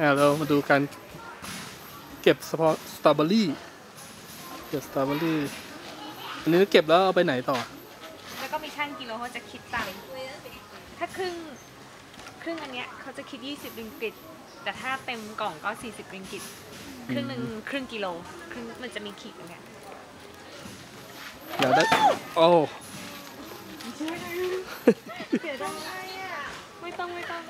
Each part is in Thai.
อ่าเรามาดูการเก็บสปอสตรอเบอรี่ เก็บสตรอเบอรี่ อันนี้เก็บแล้วเอาไปไหนต่อ แล้วก็มีช่างกิโลเขาจะคิดตังค์ถ้าครึ่งครึ่งอันเนี้ยเขาจะคิด 20ริงกิต แต่ถ้าเต็มกล่องก็ 40ริงกิต ครึ่งหนึ่งครึ่งกิโล ครึ่งมันจะมีขีดอย่างเงี้ยอยากได้ โอ้เสียดายอะ ไม่ต้องไม่ต้อง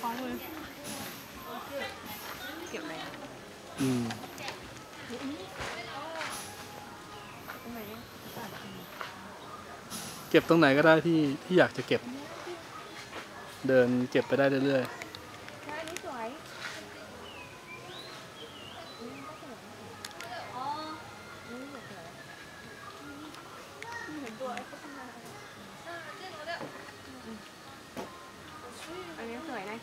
คล้องมือเก็บอะไรอะอืมตรงไหนเนี่ยเก็บตรงไหนก็ได้ที่ที่อยากจะเก็บ เดินเก็บไปได้เรื่อยอันนี้สวยอัน